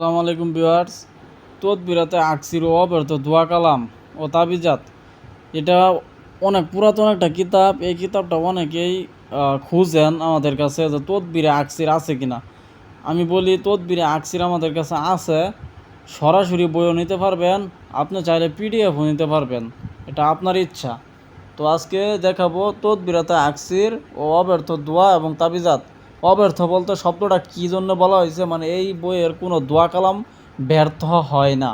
আসসালামু আলাইকুম ভিউয়ার্স। তদবিরাতে আকসির ও অব্যর্থ দোয়া কালাম ও তাবিজাত। এটা অনেক পুরাতন একটা কিতাব। এই কিতাবটা অনেকেই খুঁজেন আমাদের কাছে যে তদবিরে আকসির আছে কিনা। আমি বলি, তদবিরে আকসির আমাদের কাছে আছে। সরাসরি বইও নিতে পারবেন। আপনি চাইলে পিডিএফও নিতে পারবেন। এটা আপনার ইচ্ছা। তো আজকে দেখাবো তদবিরাতে আকসির ও অব্যর্থ দোয়া এবং তাবিজাত। অব্যর্থ বলতে শব্দটা কী জন্য বলা হয়েছে? মানে এই বইয়ের কোনো দোয়া কালাম ব্যর্থ হয় না।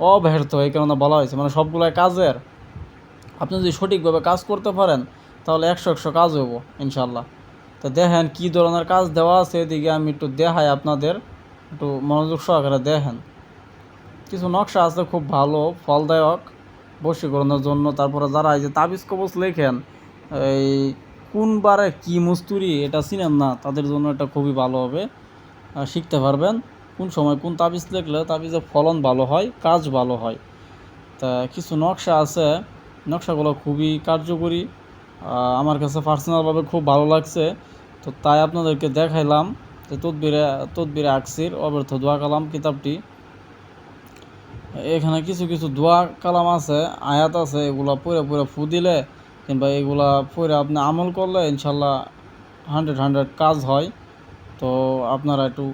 অব্যর্থ এই কারণে বলা হয়েছে। মানে সবগুলাই কাজের, আপনি যদি সঠিকভাবে কাজ করতে পারেন, তাহলে একশো একশো কাজ হব ইনশাল্লাহ তো দেখেন কী ধরনের কাজ দেওয়া আছে, এদিকে আমি একটু দেখাই আপনাদের, একটু মনোযোগ সহকারে দেখেন। কিছু নকশা আছে খুব ভালো, ফলদায়ক, বশীকরণের জন্য। তারপরে যারা এই যে তাবিজ কবচ লেখেন, এই কোন বারে কী মুস্তুরি এটা চিনেন না, তাদের জন্য এটা খুবই ভালো হবে। শিখতে পারবেন কোন সময়, কোন তাবিজ লিখলে তাবিজের ফলন ভালো হয়, কাজ ভালো হয়। তা কিছু নকশা আছে, নকশাগুলো খুবই কার্যকরী আমার কাছে পার্সোনালভাবে খুব ভালো লাগছে। তো তাই আপনাদেরকে দেখাইলাম যে তদবিরে তদবিরে আকসির অব্যর্থ দোয়া কালাম কিতাবটি। এখানে কিছু কিছু দোয়া কালাম আছে, আয়াত আছে, এগুলা পড়ে পড়ে ফু দিলে কিংবা এগুলা পড়ে আপনি আমল করলে ইনশাল্লাহ হান্ড্রেড হান্ড্রেড কাজ হয়। তো আপনারা একটু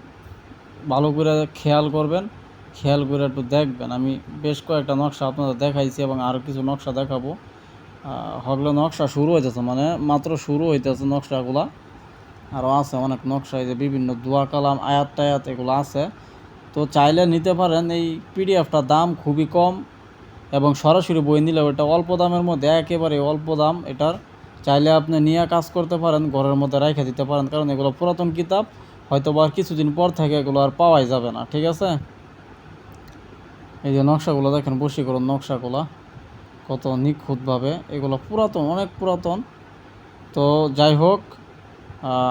ভালো করে খেয়াল করবেন, খেয়াল করে একটু দেখবেন। আমি বেশ কয়েকটা নকশা আপনাদের দেখাইছি এবং আরও কিছু নকশা দেখাবো। হগলে নকশা শুরু হইতেছে মানে মাত্র শুরু হইতেছে নকশাগুলা। আরও আছে অনেক নকশা, এই যে বিভিন্ন দোয়া কালাম, আয়াত টায়াত এগুলো আছে। তো চাইলে নিতে পারেন, এই পিডিএফটার দাম খুবই কম। এবং সরাসরি বই নিলেও এটা অল্প দামের মধ্যে, একেবারে অল্প দাম, এটার চাইলে আপনি নিয়ে কাজ করতে পারেন, ঘরের মধ্যে রেখে দিতে পারেন, কারণ এগুলো পুরাতন কিতাব হয়তো বা কিছুদিন পর থেকে এগুলো আর পাওয়াই যাবে না, ঠিক আছে? এই যে নকশাগুলো দেখেন, বশীকরণ নকশাগুলো, কত নিখুঁতভাবে, এগুলো পুরাতন, অনেক পুরাতন। তো যাই হোক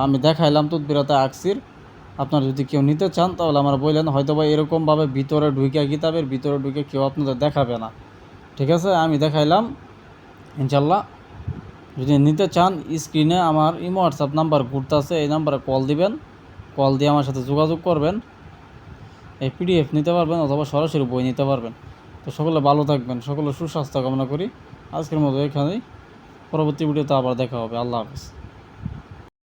আমি দেখাইলাম তুদবিরাতে আকসির। আপনার যদি কেউ নিতে চান, তাহলে আমার বললেন হয়তো বা এরকমভাবে ভিতরে ঢুকে কিতাবের ভিতরে ঢুকে কেউ আপনাদের দেখাবে না। ঠিক আছে, আমি দেখাইলাম। ইনশাল্লাহ যদি নিতে চান, স্ক্রিনে আমার ইমো, হোয়াটসঅ্যাপ নাম্বার ঘুরতেছে, এই নাম্বারে কল দিবেন। কল দিয়ে আমার সাথে যোগাযোগ করবেন। এই পিডিএফ নিতে পারবেন অথবা সরাসরি বই নিতে পারবেন। তো সকলে ভালো থাকবেন, সকলে সুস্বাস্থ্য কামনা করি। আজকের মতো এখানেই। পরবর্তী ভিডিওতে আবার দেখা হবে। আল্লাহ হাফিজ।